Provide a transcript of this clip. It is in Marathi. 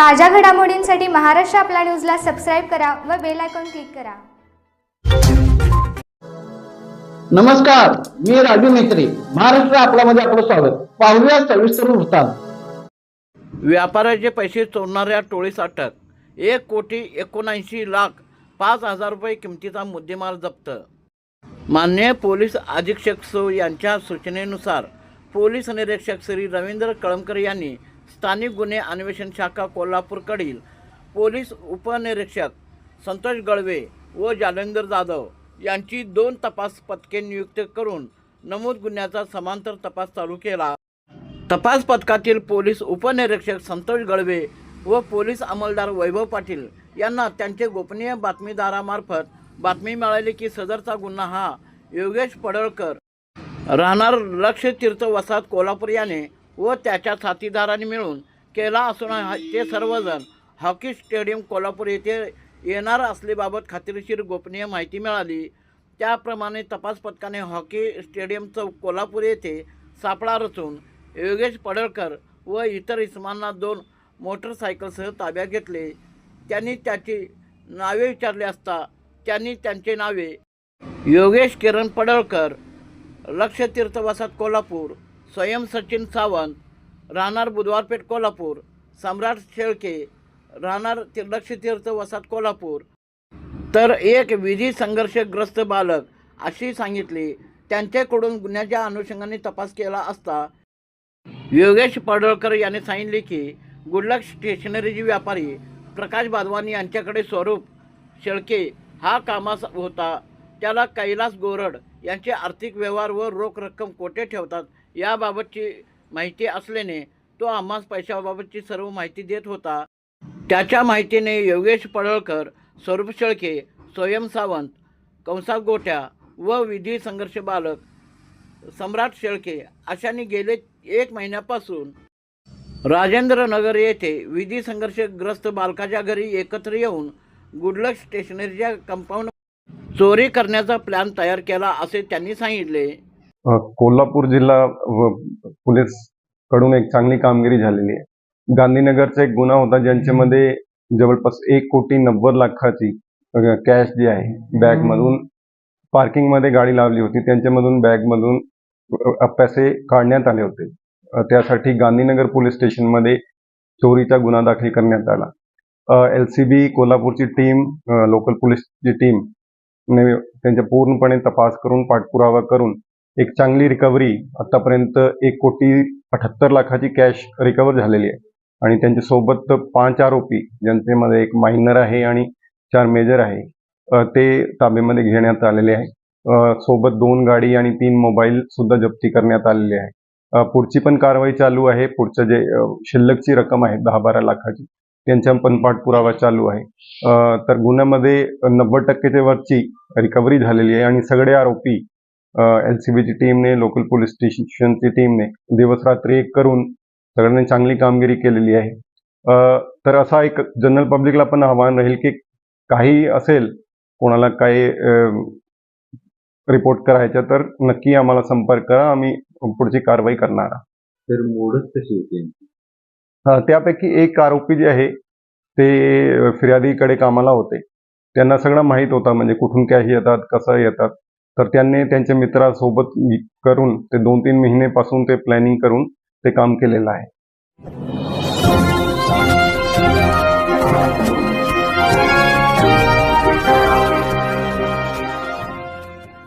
ताज्या घडामोडींसाठी महाराष्ट्र आपला न्यूजला सबस्क्राईब करा व बेल आयकॉन क्लिक करा. नमस्कार मी राजू मेत्री. महाराष्ट्र आपल्यामध्ये आपलं स्वागत. पाहूया सविस्तर वृत्तांत. व्यापाऱ्याचे पैसे चोरणाऱ्या टोळीस अटक एक कोटी एकोणऐंशी लाख पाच हजार रुपये किमतीचा मुद्देमाल जप्त. मान्य पोलीस अधीक्षक सो यांच्या सूचनेनुसार पोलीस निरीक्षक श्री रवींद्र कळमकर यांनी स्थानिक गुन्हे अन्वेषण शाखा कोल्हापूरकडील पोलीस उपनिरीक्षक संतोष गळवे व जालेंदर जाधव यांची दोन तपास पथके नियुक्त करून नमूद गुन्ह्याचा समांतर तपास चालू केला. तपास पथकातील पोलीस उपनिरीक्षक संतोष गळवे व पोलीस अंमलदार वैभव पाटील यांना त्यांचे गोपनीय बातमीदारामार्फत बातमी मिळाली की सदरचा गुन्हा हा योगेश पडळकर राहणार लक्ष तीर्थ वसाहत कोल्हापूर याने व त्याच्या साथीदारांनी मिळून केला असून ते सर्वजण हॉकी स्टेडियम कोल्हापूर येथे येणार असल्याबाबत खात्रीशीर गोपनीय माहिती मिळाली. त्याप्रमाणे तपास पथकाने हॉकी स्टेडियम चौक कोल्हापूर येथे सापळा रचून योगेश पडळकर व इतर इसमांना दोन मोटरसायकलसह ताब्यात घेतले. त्यांनी त्याची नावे विचारली असता त्यांनी त्यांचे नावे योगेश किरण पडळकर लक्ष तीर्थवासात कोल्हापूर स्वयं सचिन सावंत राहणार बुधवारपेठ कोल्हापूर सम्राट शेळके राहणार ति- तीर्थ वसात कोल्हापूर. तर एक विधी संघर्षग्रस्त बालक अशी सांगितली त्यांच्याकडून गुन्ह्याच्या अनुषंगाने तपास केला असता. योगेश पडळकर यांनी सांगितले की गुडलक स्टेशनरीचे व्यापारी प्रकाश बादवानी यांच्याकडे स्वरूप शेळके हा कामास होता. त्याला कैलास गोरड यांचे आर्थिक व्यवहार व रोख रक्कम कोठे ठेवतात? याबाबतची माहिती असल्याने तो आम्हास पैशाबाबतची सर्व माहिती देत होता. त्याच्या माहितीने योगेश पडळकर स्वरूप शेळके स्वयं सावंत कंसात गोट्या व विधी संघर्ष बालक सम्राट शेळके अशांनी गेले एक महिन्यापासून राजेंद्र नगर येथे विधी संघर्षग्रस्त बालकाच्या घरी एकत्र येऊन गुडलक स्टेशनरीच्या कंपाऊंड चोरी करण्याचा प्लॅन तयार केला असे त्यांनी सांगितले. कोल्हापूर जिल्हा पोलीसकडून एक चांगली कामगिरी झालेली आहे. गांधीनगरचा एक गुन्हा होता ज्यांच्यामध्ये जवळपास एक कोटी नव्वद लाखाची कॅश जी आहे बॅग मधून पार्किंगमध्ये गाडी लावली होती. त्यांच्यामधून बॅग मधून पैसे काढण्यात आले होते. त्यासाठी गांधीनगर पोलीस स्टेशनमध्ये चोरीचा गुन्हा दाखल करण्यात आला. एल सी बी कोल्हापूरची टीम लोकल पोलीसची टीम ने त्यांचा पूर्णपणे तपास करून पाठपुरावा करून एक चांगली रिकव्हरी आतापर्यंत एक कोटी अठ्याहत्तर लाखाची कॅश रिकव्हर झालेली आहे. आणि त्यांच्यासोबत पाच आरोपी ज्यांच्यामध्ये एक मायनर आहे आणि चार मेजर आहे ते ताब्यामध्ये घेण्यात आलेले आहे. सोबत दोन गाडी आणि तीन मोबाईल सुद्धा जप्ती करण्यात आलेली आहे. पुढची पण कारवाई चालू आहे. पुढचं जे शिल्लकची रक्कम आहे दहा बारा लाखाची त्यांच्या पण पाठपुरावा चालू आहे. तर गुन्ह्यामध्ये नव्वद टक्केच्या वरची रिकव्हरी झालेली आहे. आणि सगळे आरोपी एल सी बीची टीमने लोकल पोलीस स्टेशनची टीमने दिवस रात्री एक करून सगळ्यांनी चांगली कामगिरी केलेली आहे. तर असा एक जनरल पब्लिकला पण आव्हान राहील की काही असेल कोणाला काही रिपोर्ट करायचं तर नक्की आम्हाला संपर्क करा आम्ही पुढची कारवाई करणार. तर मोडच कशी होती त्यापैकी एक आरोपी जे आहे ते फिर्यादीकडे कामाला होते. त्यांना सगळं माहीत होतं म्हणजे कुठून कॅश येतात कसं येतात. तर त्यांनी त्यांच्या मित्रासोबत करून ते दोन तीन महिनेपासून ते प्लॅनिंग करून ते काम केलेलं आहे.